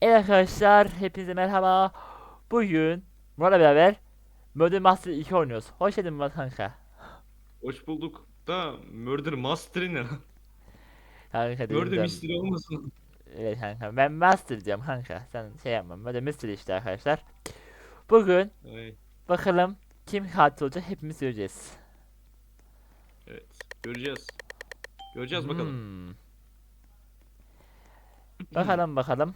Evet arkadaşlar hepinize merhaba. Bugün Murat'la beraber Murder Master 2 oynuyoruz. Hoş geldin Murat kanka. Hoş bulduk. Da Murder Mystery ne lan? Kanka dedim Murder de- Mystery olmasın. Evet kanka ben Master diyorum kanka. Sen şey yapma. Murder Mystery işte arkadaşlar. Bugün Ay, bakalım kim katil olacak hepimiz göreceğiz. evet. Göreceğiz. Göreceğiz bakalım. Hmm. Bakalım bakalım.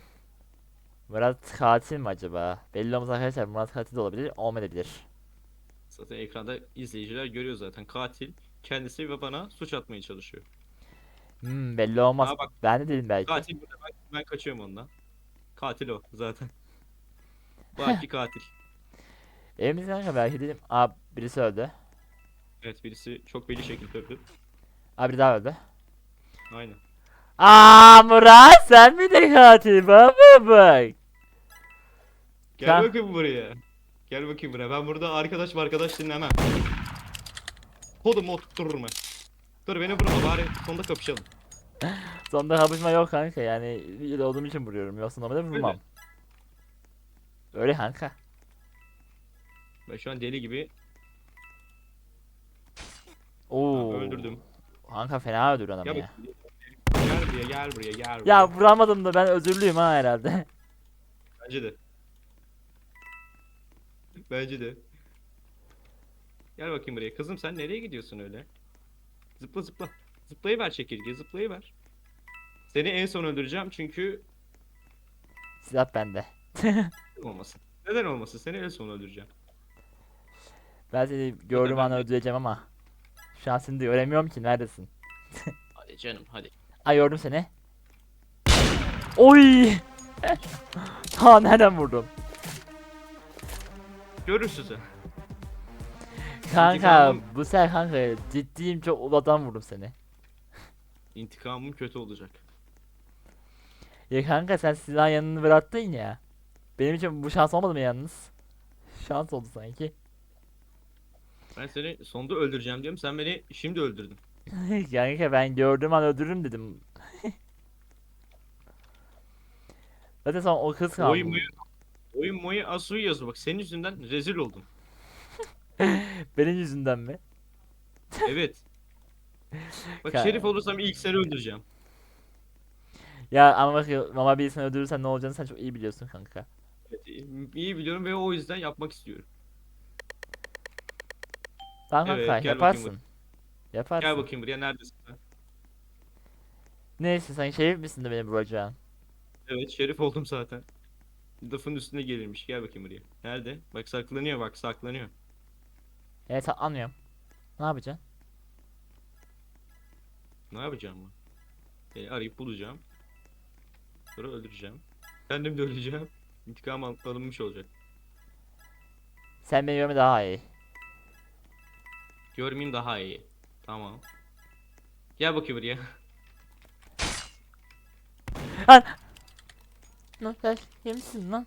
Murat katil mi acaba? Belli olmaz arkadaşlar Murat katil de olabilir olmayabilir. Zaten ekranda izleyiciler görüyor zaten. Katil kendisi ve bana suç atmaya çalışıyor. Hmm, belli olmaz. Aa, bak. Ben de dedim belki. Katil burada ben, ben kaçıyorum ondan. Katil o zaten. Baki katil. Evimiz kanka belki dedim. Aa birisi öldü. Evet birisi çok belli şekilde öldü. Aa biri daha öldü. Aynen. Aa Murat sen miydin katil baba bak. Gel Sen- bakayım buraya. Gel bakayım buraya. Ben burada arkadaş arkadaş dinlemem. Kodumu oturttururum ben. Dur beni vurma bari sonunda kapışalım. Sonunda kapışma yok kanka yani iyi olduğum için vuruyorum yoksa normalde vurmam. Öyle kanka. Ben şu an deli gibi Oo. öldürdüm. Kanka fena öldürdü adamı Gel ya. bakayım. Gel buraya gel buraya gel buraya. Ya vuramadım da ben özürlüyüm ha herhalde. Bence de. Bence de. Gel bakayım buraya. Kızım sen nereye gidiyorsun öyle? Zıpla zıpla. Zıplayıver çekirge zıplayıver. Seni en son öldüreceğim çünkü Silah bende. olmasın. Neden olmasın? Seni en son öldüreceğim. Ben seni gördüğüm an öldüreceğim ama. Şu an seni de göremiyorum ki neredesin. Hadi canım hadi. Ay gördüm seni. Oy! ha nereden vurdum? Görürsün sen. Kanka İntikamım- bu sefer kanka ciddiyim çok uladan vurdum seni. İntikamım kötü olacak. Ya kanka sen silahın yanını bıraktın ya. Benim için bu şans olmadı mı yalnız? Şans oldu sanki. Ben seni sonunda öldüreceğim diyorum. Sen beni şimdi öldürdün. kanka ben gördüğüm an öldürürüm dedim. Zaten son o kız kaldı. Oyun muyu, oyun asuyu yazıyor. Bak senin yüzünden rezil oldum. Benim yüzümden mi? Evet. Bak şerif olursam ilk seni öldüreceğim. Ya ama bak mama birisini öldürürsen ne olacağını sen çok iyi biliyorsun kanka. Evet, iyi biliyorum ve o yüzden yapmak istiyorum. Tamam Evet, kanka gel bakayım yaparsın. Yaparsın. Gel bakayım buraya neredesin? Neyse sen şerif misin de beni vuracağın? Evet şerif oldum zaten. Lafın üstüne gelirmiş. Gel bakayım buraya. Nerede? Bak saklanıyor bak saklanıyor. Evet anlıyorum. Ne yapacaksın? Ne yapacağım ben? Seni arayıp bulacağım. Sonra öldüreceğim. Kendim de öleceğim. İntikam al- alınmış olacak. Sen beni görme daha iyi. Görmeyeyim daha iyi. Tamam. Gel bakayım buraya. Lan sen iyi misin lan?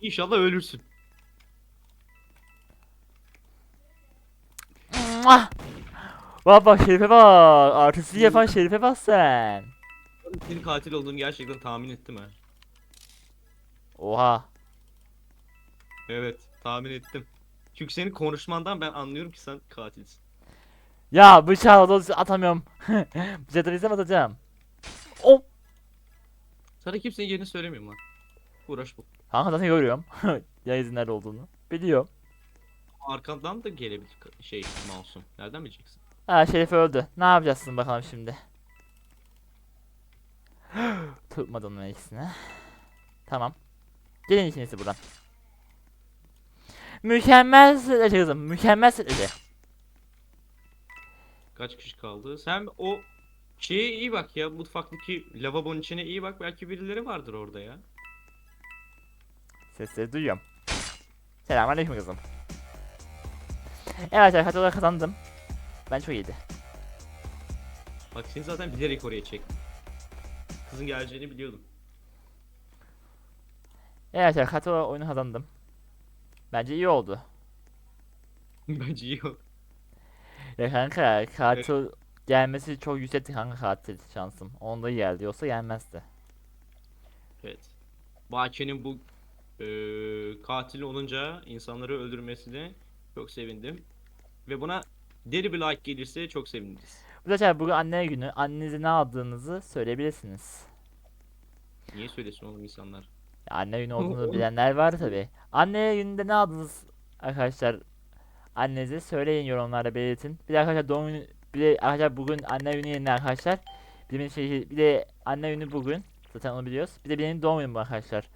İnşallah ölürsün. Mwah! Bak bak şerife bak. Artısı yapan şerife bak sen. Senin katil olduğunu gerçekten tahmin ettim ha. Oha. Evet tahmin ettim. Çünkü senin konuşmandan ben anlıyorum ki sen katilsin. Ya bıçağı da atamıyorum. Bıçağı da bilsem atacağım. Oh. Sana kimsenin yerini söylemiyorum lan. Uğraş bu. Kanka zaten görüyorum. ya izin nerede olduğunu. Biliyorum. Arkandan da gelebilir şey masum. Nereden bileceksin? Ha Şerif öldü. Ne yapacaksın bakalım şimdi? Tutmadı onun ikisini. Tamam. Gelin ikinizi buradan. Mükemmel strateji kızım. Mükemmel strateji. Kaç kişi kaldı? Sen o şeye iyi bak ya. Mutfaktaki lavabonun içine iyi bak. Belki birileri vardır orada ya. Sesleri duyuyorum. Selamünaleyküm kızım. Evet arkadaşlar kazandım. Ben çok iyiydi. Bak seni zaten bilerek oraya çektim. Kızın geleceğini biliyordum. Evet arkadaşlar oyunu kazandım. Bence iyi oldu. Bence iyi oldu. Ya kanka katil gelmesi çok yüksekti kanka katil şansım. Onda geldi yoksa gelmezdi. Evet. Baki'nin bu eee katil olunca insanları öldürmesine çok sevindim. Ve buna deri bir like gelirse çok seviniriz. Arkadaşlar bugün anne günü. Annenize ne aldığınızı söyleyebilirsiniz. Niye söylesin oğlum insanlar? Ya anne günü olduğunu bilenler var tabi. Anne gününde ne aldınız arkadaşlar? Annenize söyleyin yorumlarda belirtin. Bir de arkadaşlar doğum günü bir de arkadaşlar bugün anne günü yerine arkadaşlar. De, şey, bir de anne günü bugün. Zaten onu biliyoruz. Bir de benim doğum günüm bu arkadaşlar.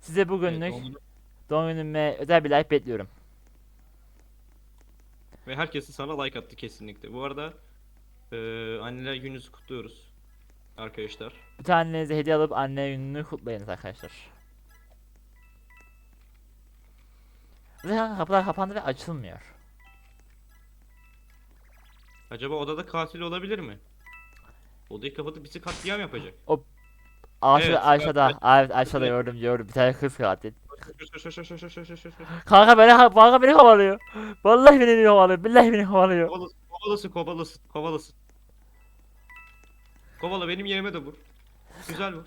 Size Evet, bugünlük onu- doğum günüme özel bir like bekliyorum. Ve herkesi sana like attı kesinlikle. Bu arada eee anneler gününüzü kutluyoruz. Arkadaşlar. Bir tane annenize hediye alıp anne gününü kutlayınız arkadaşlar. Zaten kapılar kapandı ve açılmıyor. Acaba odada katil olabilir mi? Odayı kapatıp bizi katliam yapacak. Aşağıda, Evet, aşağıda, evet. aşağıda gördüm gördüm bir tane kız katil. Kanka beni, kanka beni kovalıyor. Vallahi beni kovalıyor, billahi beni kovalıyor. Kovalasın, kovalasın, kovalasın, kovalasın. Kovala benim yerime de vur. Güzel vur.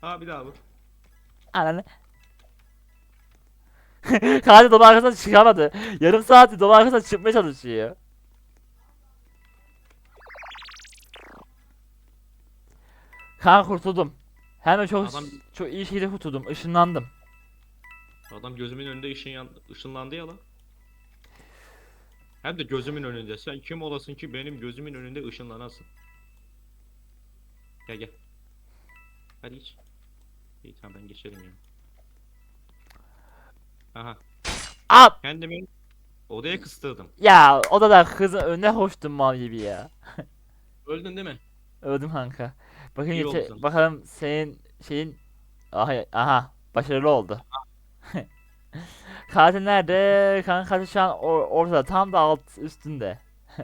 Ha bir daha vur. Ananı. katil dolabın arkasından çıkamadı. Yarım saattir dolabın arkasından çıkmaya çalışıyor. Kanka kurtuldum. Hemen çok Adam- çok iyi şekilde kurtuldum. Işınlandım. Adam gözümün önünde ışın yan, ışınlandı ya lan. Hem de gözümün önünde. Sen kim olasın ki benim gözümün önünde ışınlanasın? Gel gel. Hadi geç. İyi tamam ben geçerim ya. Aha. Aa! Kendimi odaya kıstırdım. Ya odada kızın önüne hoştum mal gibi ya. Öldün değil mi? Öldüm kanka. Bakın İyi geçe- oldu. bakalım senin şeyin aha, aha başarılı oldu. katil nerede? Kanka katil şu an or- ortada tam da alt üstünde.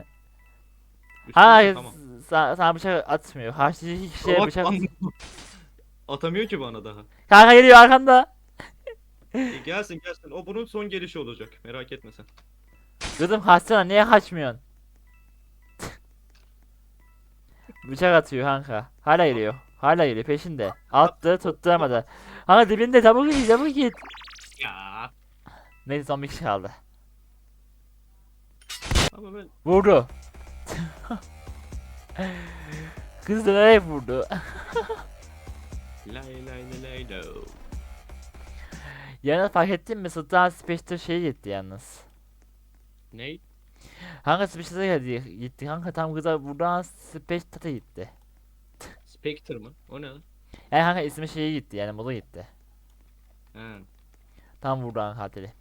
Üstüne Ha tamam. sana, sana bıçak atmıyor. Karşıdaki kişiye Salak bıçak lan. Atamıyor ki bana daha. Kanka geliyor arkanda. E, gelsin gelsin. O bunun son gelişi olacak. Merak etme sen. Kızım kaçsana niye kaçmıyorsun? Bıçak atıyor kanka. Hala geliyor. Hala geliyor peşinde. Attı tutturamadı. Kanka dibinde çabuk git çabuk git. Ya. Neyse son bir kişi kaldı. Ama ben Vurdu. Kız dönerek vurdu. lay lay lay lay lo. Yalnız fark ettin mi? Sultan Spectre şey gitti yalnız. Ney? Kanka Spectre'a gitti, gitti. Kanka tam kıza buradan Spectre'a gitti. Spectre mı? O ne lan? Yani kanka ismi şeyi gitti yani modu gitti. Ha. Tam buradan katili.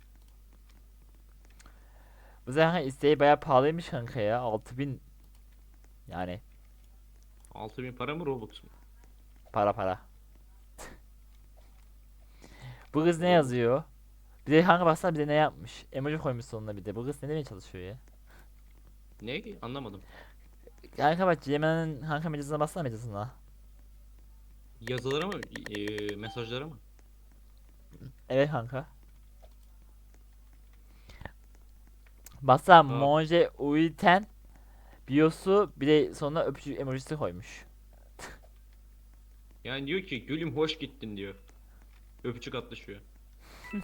Bu zaten isteği bayağı pahalıymış kanka ya. 6000 yani 6000 para mı Robux mu? para para. Bu kız ne yazıyor? Bir de kanka baksana bir de ne yapmış? Emoji koymuş sonuna bir de. Bu kız ne demeye çalışıyor ya? Ne? Anlamadım. Kanka bak Yemen'in kanka meclisine baksana meclisine. Yazılara mı? E, mesajlara mı? Evet kanka. Baksana Monje Uiten Biosu bir de sonuna öpücük emojisi koymuş. Yani diyor ki gülüm hoş gittin diyor. Öpücük atlaşıyor.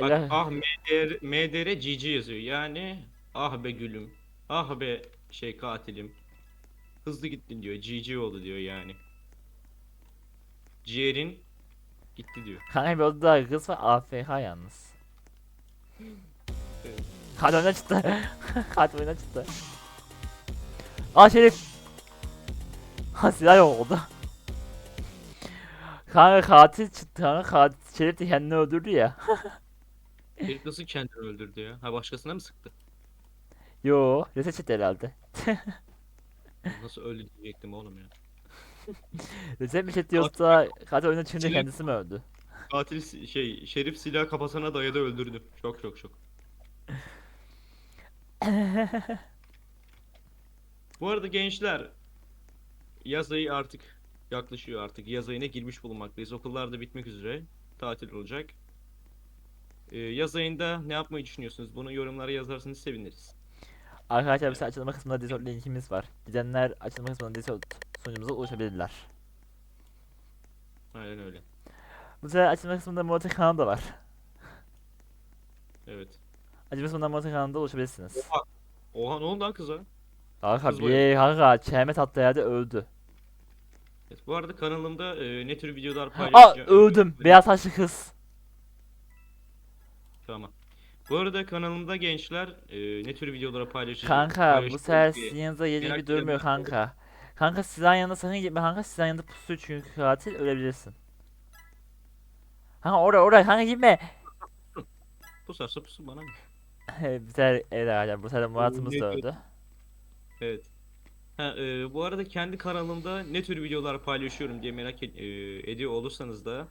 Bak ah MDR, MDR GG yazıyor. Yani ah be gülüm. Ah be şey katilim. Hızlı gittin diyor. GG oldu diyor yani. Ciğerin gitti diyor. Kanka bir odada kız var AFK yalnız. Evet. Katil oyuna çıktı. Katil oyuna çıktı. Aa Şerif. Ha silah yok oldu. Kanka katil çıktı kanka katil Şerif de kendini öldürdü ya. Herif nasıl kendini öldürdü ya? Ha başkasına mı sıktı? Yo reset çıktı herhalde. Nasıl öldü diyecektim oğlum ya. Reset mi çıktı yoksa katil oyuna çıkınca Silah- kendisi mi öldü? Katil si- şey şerif silah kafasına dayadı öldürdü. Çok çok çok. Bu arada gençler yaz ayı artık yaklaşıyor artık. Yaz ayına girmiş bulunmaktayız. Okullar da bitmek üzere. Tatil olacak. Ee, yaz ayında ne yapmayı düşünüyorsunuz? Bunu yorumlara yazarsanız seviniriz. Arkadaşlar bize açılma kısmında Discord linkimiz var. Gidenler açılma kısmında Discord sunucumuza ulaşabilirler. Aynen öyle. Bu sefer açılma kısmında Murat'ın kanalı da var. Evet. Açılma kısmında Murat'ın kanalında ulaşabilirsiniz. Oha ne oldu lan kıza? Kanka Kız bir kanka çemet attığı yerde öldü. Evet, bu arada kanalımda e, ne tür videolar Aa paylaşacağım. öldüm. Beyaz saçlı kız. Tamam. Bu arada kanalımda gençler e, ne tür videolara paylaşacağım. Kanka bu sefer sizin yanınızda yeni merak bir durmuyor ediyorum. kanka. Kanka sizden yanında sakın gitme kanka sizden yanında pusuyor çünkü katil ölebilirsin. Kanka oraya oraya kanka gitme. Pusarsa pusu bana ne? bir sefer evet arkadaşlar bu sefer Murat'ımız da öldü. Evet. Ha, e, bu arada kendi kanalımda ne tür videolar paylaşıyorum diye merak ed- e, ediyor olursanız da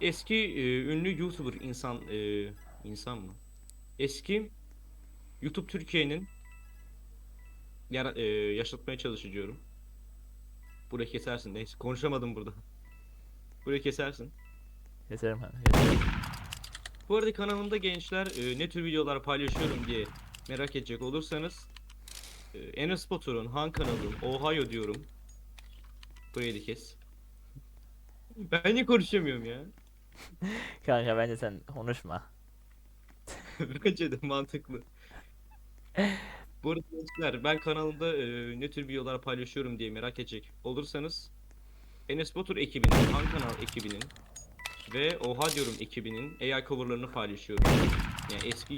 eski e, ünlü YouTuber insan e, insan mı? Eski YouTube Türkiye'nin yara- e, yaşatmaya çalışıyorum. Burayı kesersin. Neyse konuşamadım burada. Burayı kesersin. Keserim kanka. keserim. Bu arada kanalımda gençler e, ne tür videolar paylaşıyorum diye merak edecek olursanız Enes Batur'un, Han kanalın, Ohio diyorum. Burayı da kes. Ben niye konuşamıyorum ya? Kanka bence sen konuşma. Bence de mantıklı. Bu arada gençler ben kanalımda e, ne tür videolar paylaşıyorum diye merak edecek olursanız Enes Batur ekibinin, Han kanal ekibinin ve Oha diyorum ekibinin AI coverlarını paylaşıyorum. Yani eski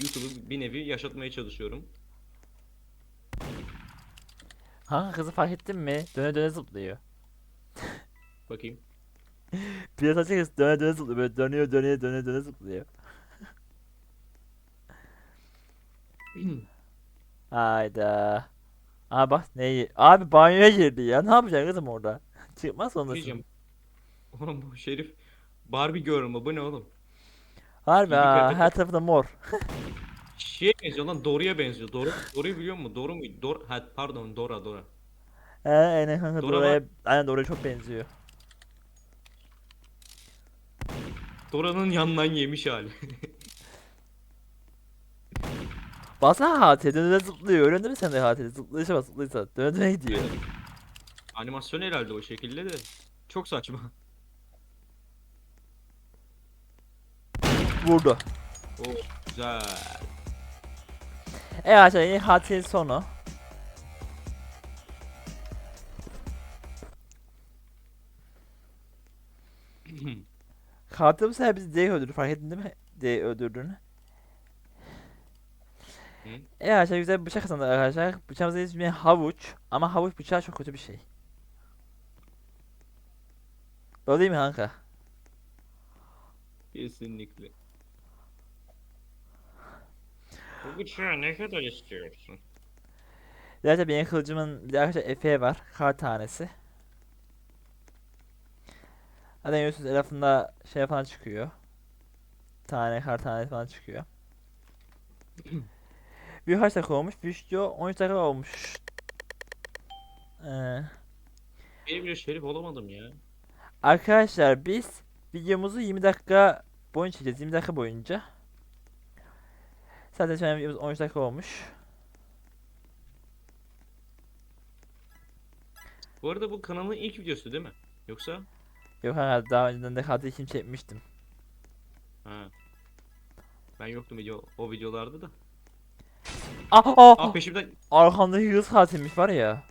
YouTube'u bir nevi yaşatmaya çalışıyorum. Kanka kızı fark ettin mi? Döne döne zıplıyor. Bakayım. Biraz açık kız döne döne zıplıyor. Böyle dönüyor dönüyor döne döne zıplıyor. Hayda. Aa bak ne Abi banyoya girdi ya. Ne yapacaksın kızım orada? Çıkmaz sonrasında. Diyeceğim. Oğlum bu Şerif Barbie Girl mı? Bu ne oğlum? Harbi ha, her tarafı da mor. Şeye benziyor lan Dory'e benziyor. Dory, Dory'yi biliyor musun? Dory mu? Dor ha, pardon Dora Dora. He aynen kanka Dora Dora'ya aynen Dora'ya çok benziyor. Dora'nın yandan yemiş hali. Baksana döne döne zıplıyor. Öğrendin mi sen de Hatay'ı? Zıplayışa bak zıplayışa. Döne döne gidiyor. Animasyon herhalde o şekilde de. Çok saçma. Vurdu. O güzel. Evet arkadaşlar Hatay'ın sonu. Katil bu sefer bizi direkt öldürdü. Fark ettin değil mi? Diye öldürdüğünü. Evet arkadaşlar güzel bir bıçak kazandık arkadaşlar. Bıçağımızın ismi havuç. Ama havuç bıçağı çok kötü bir şey. Öyle değil mi kanka? Kesinlikle. Bu bıçağı ne kadar istiyorsun? Zaten benim kılıcımın bir de arkadaşlar Efe var. Kar tanesi. Zaten görüyorsunuz etrafında şey falan çıkıyor. Tane kar tanesi falan çıkıyor. bir kaç dakika olmuş? Video 13 dakika olmuş. Ee, Benim bile şerif olamadım ya. arkadaşlar biz videomuzu 20 dakika boyunca çekeceğiz. 20 dakika boyunca. Şu an videomuz 13 dakika olmuş. Bu arada bu kanalın ilk videosu değil mi? Yoksa? Yok kanka daha önceden de katil kim çekmiştim. Ha. Ben yoktum video o videolarda da. Ah ah! Aa peşimden Arkamdaki kız katilmiş var ya.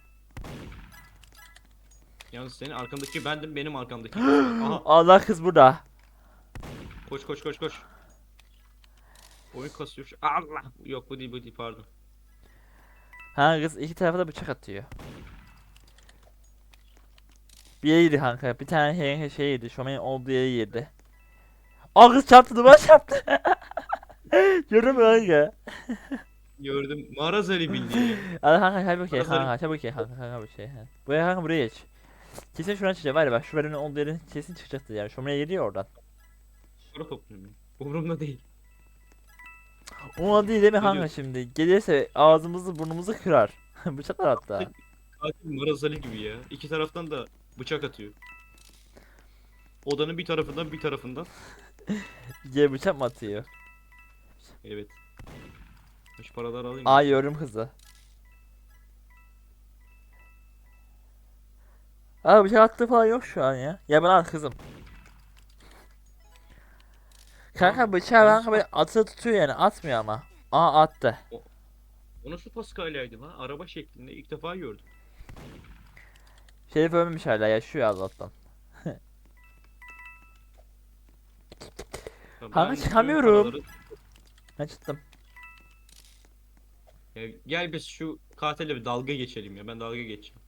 yalnız senin arkandaki bendim benim arkamdaki. Aha Allah kız burada. koş koş koş koş. Oyun kasıyor. şu- Allah. Yok bu değil bu değil pardon. Ha kız iki tarafa da bıçak atıyor. Bir yedi kanka. Bir tane şey, şey yedi. Şomenin olduğu yere yedi. Aa kız çarptı duvara çarptı. Gördün mü kanka? Gördüm. Maraz Ali bildiğin. Hadi kanka çabuk gel Hazırım. kanka çabuk gel kanka kanka bir şey. ha. Buraya kanka buraya geç. Kesin şuradan çıkacak var ya bak şu benim olduğu yerin kesin çıkacaktı yani. Şomine geliyor oradan. Sonra topluyorum. ya. Umurumda değil. Ona değil değil mi kanka şimdi? Gelirse ağzımızı burnumuzu kırar. Bıçaklar hatta. Katil Maraz Ali gibi ya. İki taraftan da bıçak atıyor. Odanın bir tarafından bir tarafından. Gel bıçak mı atıyor? Evet. Şu paraları alayım. Aa gördüm kızı. Abi bıçak attığı falan yok şu an ya. Ya bana at kızım. Kanka bıçağı ben böyle atı tutuyor yani atmıyor ama. Aa attı. O nasıl Paskalya'ydı lan? Araba şeklinde ilk defa gördüm. Şerif ölmemiş hala yaşıyor Allah'tan. Kanka çıkamıyorum. Ben çıktım. Ya gel biz şu katille bir dalga geçelim ya. Ben dalga geçeceğim.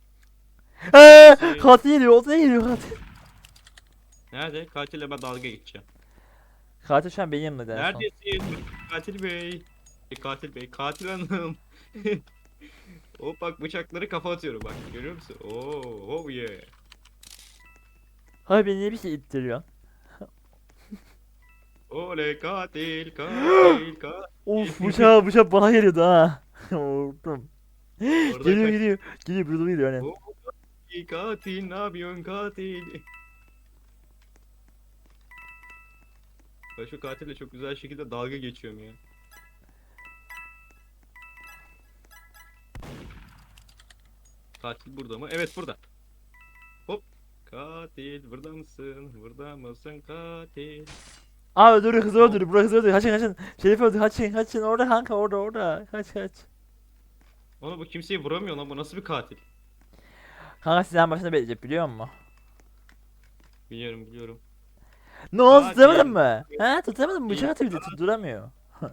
Eee katil geliyor ortaya geliyor katil. Nerede? Katille ben dalga geçeceğim. Katil şu an benim yanımda en son. Neredesin? Katil bey. E, katil bey. Katil hanım. Hop bak bıçakları kafa atıyorum bak. Görüyor musun? Oo, oh yeah. Hayır beni niye bir şey ittiriyorsun? Oley katil, katil, katil. Of bıçağı bıçak bana geliyordu ha. Orada Geliyor geliyor. Geliyor burada geliyor aynen. katil, ne yapıyorsun katil? Ben şu katille çok güzel şekilde dalga geçiyorum ya. Katil burada mı? Evet burada. Hop. Katil burada mısın? Burada mısın katil? Aa öldürüyor kızı öldürüyor. Burası kızı öldürüyor. Kaçın kaçın. Şerif öldü kaçın kaçın. Orada kanka orada orada. Kaç kaç. Ona bu kimseyi vuramıyor lan bu nasıl bir katil? Kanka sizden başında bekleyecek biliyor musun? Biliyorum biliyorum. Ne oldu tutamadın mı? He tutamadın mı? Bıçak İyi. atıyor bir de tutturamıyor.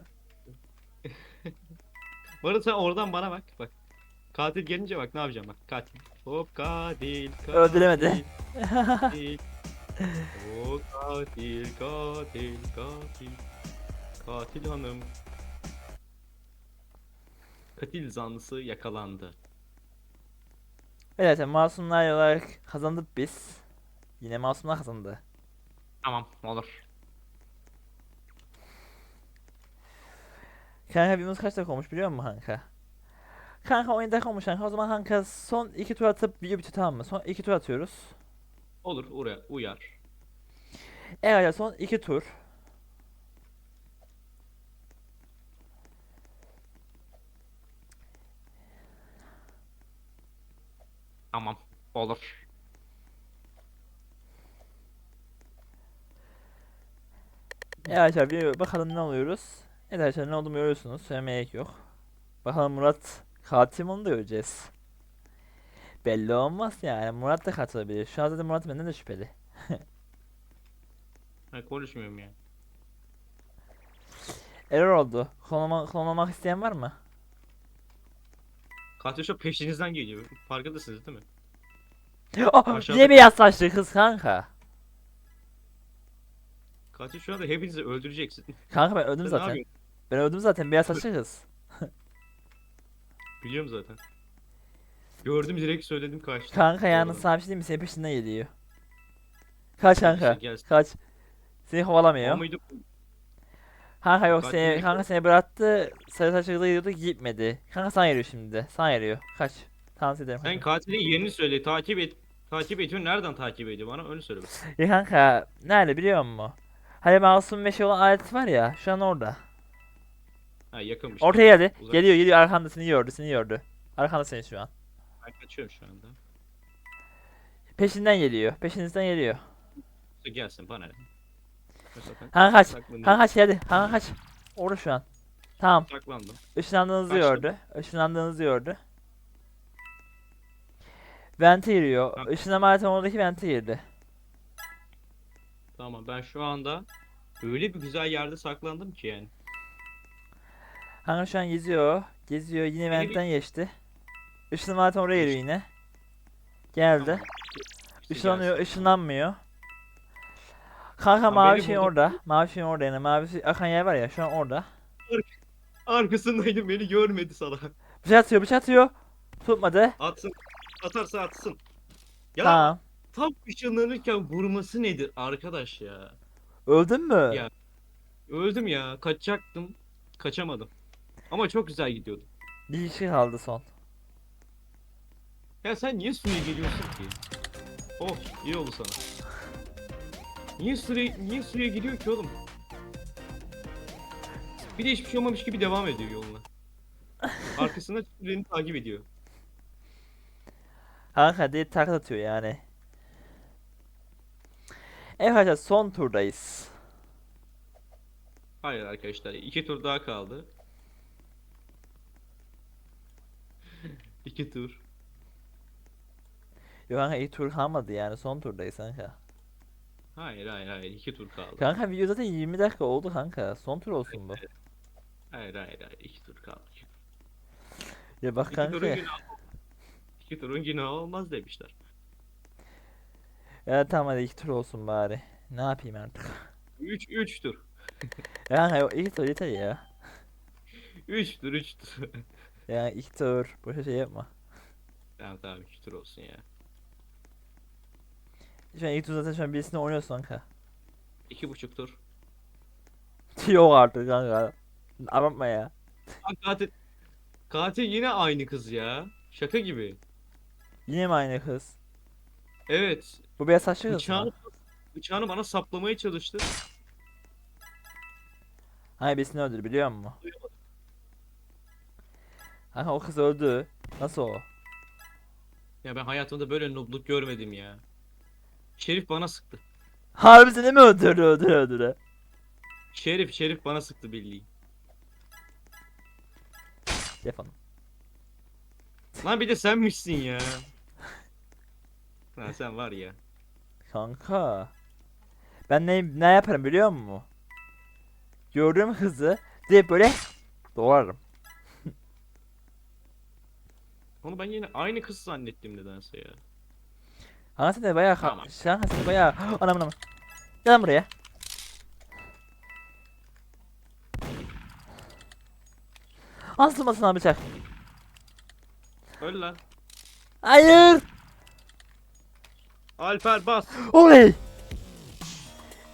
Bu arada sen oradan bana bak bak. Katil gelince bak ne yapacağım bak katil. Hop katil katil. Öldüremedi. Katil. Hop katil katil katil. Katil hanım. Katil zanlısı yakalandı. Evet masumlar olarak kazandık biz. Yine masumlar kazandı. Tamam olur. Kanka birimiz kaç dakika olmuş biliyor musun kanka? Kanka 10 dakika olmuş kanka. O zaman kanka son iki tur atıp video bitiyor tamam mı? Son iki tur atıyoruz. Olur oraya uyar. Evet son iki tur. Tamam olur. Evet arkadaşlar bir bakalım ne oluyoruz. Evet arkadaşlar ne olduğunu görüyorsunuz. Söylemeye gerek yok. Bakalım Murat katil mi onu da göreceğiz. Belli olmaz yani. Murat da katil olabilir. Şu an zaten Murat benden de şüpheli. Ha, konuşmuyorum ya. Error oldu. Klonlama, klonlamak isteyen var mı? Katil şu peşinizden geliyor. Farkındasınız değil mi? Oh, Aşağıda- yine beyaz saçlı kız kanka. Katil şu anda hepinizi öldüreceksin. Kanka ben öldüm Sen ne zaten. yapıyorsun? Ben öldüm zaten beyaz saçlı kız. Biliyorum zaten. Gördüm direkt söyledim kaçtı. Kanka yalnız sana bir şey diyeyim mi? Senin peşinden geliyor. Kaç kanka. Gelsin. Kaç. Seni kovalamıyor. muydu? Kanka yok Kaç seni, yedi? kanka seni bıraktı. Sarı saçlı kıza gidiyordu gitmedi. Kanka sana geliyor şimdi de. Sana geliyor. Kaç. Tavsiye ederim. Sen kanka. katilin yerini söyle. Takip et. Takip ediyor. Nereden takip ediyor bana? Onu söyle. bakayım. Ya kanka nerede biliyor musun? Hani ve şey olan alet var ya şu an orada. Ha yakınmış. Ortaya geldi. Uzak. Geliyor geliyor arkanda seni gördü seni gördü. Arkanda seni şu an. Ben kaçıyorum şu anda. Peşinden geliyor. Peşinizden geliyor. Gelsin bana. Kanka kaç. Kanka kaç geldi. Kanka kaç. Orada şu an. Tamam. Saklandım. Işınlandığınızı Kaçtım. gördü. Işınlandığınızı gördü. Vente giriyor. Işınlama aleti oradaki vente girdi. Tamam ben şu anda öyle bir güzel yerde saklandım ki yani. Kanka şu an geziyor. Geziyor. Yine bir- ventten geçti. Işınlama aleti oraya geliyor yine. Geldi. Işınlanıyor, ışınlanmıyor. Kanka Lan mavi beni şey orada. Mavi şey orada yani. Mavi şey- akan yer var ya şu an orada. Arkasındaydım beni görmedi sana. Bıçak atıyor, bıçak atıyor. Tutmadı. Atsın. Atarsa atsın. Ya Tamam. Tam ışınlanırken vurması nedir arkadaş ya? Öldün mü? Ya. Öldüm ya. Kaçacaktım. Kaçamadım. Ama çok güzel gidiyordu. Bir kişi kaldı son. Ya sen niye suya geliyorsun ki? Oh iyi oldu sana. Niye suya, niye suya gidiyor ki oğlum? Bir de hiçbir şey olmamış gibi devam ediyor yoluna. Arkasında beni takip ediyor. Kanka değil taklit atıyor yani. Evet arkadaşlar son turdayız. Hayır arkadaşlar iki tur daha kaldı. İki tur. Yok kanka ilk tur kalmadı yani son turdayız kanka. Hayır hayır hayır iki tur kaldı. Kanka video zaten 20 dakika oldu kanka. Son tur olsun bu. Hayır hayır hayır iki tur kaldı. Ya bak iki turun kanka. günahı İki turun günahı olmaz demişler. Ya tamam hadi iki tur olsun bari. Ne yapayım artık. Üç, üç tur. Ya iki tur yeter ya. Üç tur üç tur. Ya iki tur. Boşa şey yapma. tamam tamam üç tur olsun ya. Şu an ilk tur zaten şu an birisini oynuyorsun kanka. İki buçuk tur. Yok artık kanka. Abartma ya. Lan katil. Katil yine aynı kız ya. Şaka gibi. Yine mi aynı kız? Evet. Bu beyaz saçlı kız mı? Bıçağını, bıçağını bana saplamaya çalıştı. Hayır birisini öldürdü biliyor musun? Kanka o kız öldü. Nasıl o? Ya ben hayatımda böyle noobluk görmedim ya. Şerif bana sıktı. Harbi seni mi öldürdü öldüre öldüre? Şerif, Şerif bana sıktı bildiğin. Yapalım. Lan bir de senmişsin ya. Ha sen var ya. Kanka. Ben ne, ne yaparım biliyor musun? Gördüğüm kızı direkt böyle doğrarım. Onu ben yine aynı kız zannettim nedense ya. Kanka sen de bayağı Tamam. Kanka sen de bayağı Anam anam Gel lan buraya Asılma sana bıçak Öl lan. Hayır Alper bas. Oley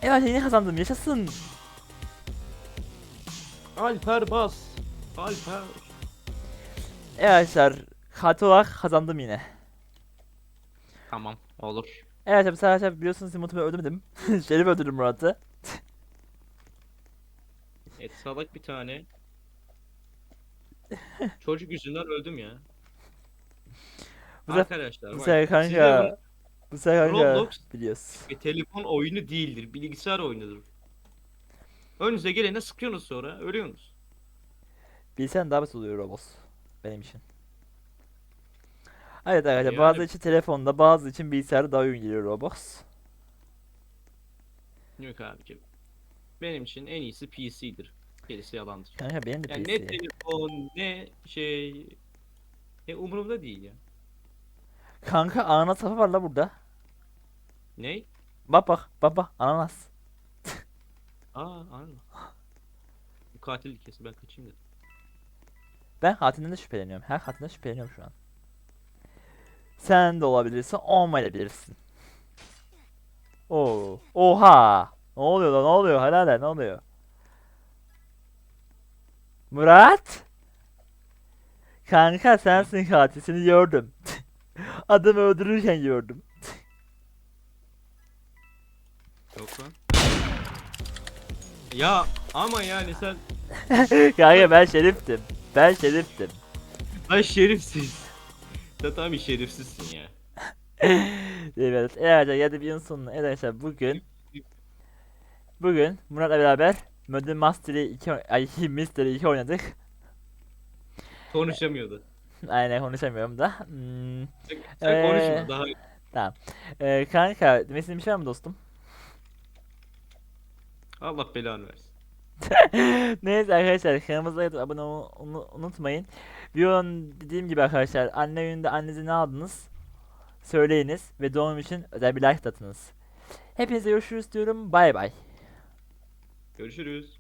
Evet yeni kazandım yaşasın Alper bas. Alper. Evet arkadaşlar Katil olarak kazandım yine Tamam olur. Evet arkadaşlar arkadaşlar biliyorsunuz Simut'u öldürmedim Şerif öldürdüm Murat'ı Evet salak bir tane. Çocuk yüzünden öldüm ya. Bu Arkadaşlar bak, size kanka Bu sefer kanka Roblox Biliyorsun bir telefon oyunu değildir. Bilgisayar oyunudur. Önünüze gelene sıkıyorsunuz sonra ölüyorsunuz. Bilsen daha basit oluyor Roblox benim için. Evet arkadaşlar Yani- bazı için telefonda bazı için bilgisayarda daha uygun geliyor Roblox. Yok abicim. Benim için en iyisi PC'dir. Gerisi yalandır. Kanka benim de Yani PC. ne telefon ne şey ne umurumda değil ya. Kanka ananas hapı var la burada. Ne? Bak bak bak bak ananas. Aa anladım. Bu katil kesin ben kaçayım dedim. Ben katilden de şüpheleniyorum. Her katilden şüpheleniyorum şu an. Sen de olabilirsin, olmayabilirsin. Oo, oha. Ne oluyor lan? Ne oluyor? Helal ne oluyor? Murat? Kanka sensin katil. Seni gördüm. Adamı öldürürken gördüm. Yok lan. Ya ama yani sen Kanka ben şeriftim. Ben şeriftim. Ay şerifsiz. Sen tam bir şerifsizsin ya. Evet, evet ya bir yılın sonuna evet arkadaşlar bugün bugün Murat'la beraber Murder Mystery 2 ay Mystery 2 oynadık. Konuşamıyordu. Aynen konuşamıyorum da. Hmm, Sen, sen Ee, konuşma daha. ee, kanka demek istediğin bir şey var mı dostum? Allah belanı versin. Neyse arkadaşlar kanalımıza yatıp abone olmayı unutmayın. Videonun dediğim gibi arkadaşlar anne gününde annenize ne aldınız? Söyleyiniz ve doğum için özel bir like atınız. Hepinize görüşürüz diyorum. Bay bay. Görüşürüz.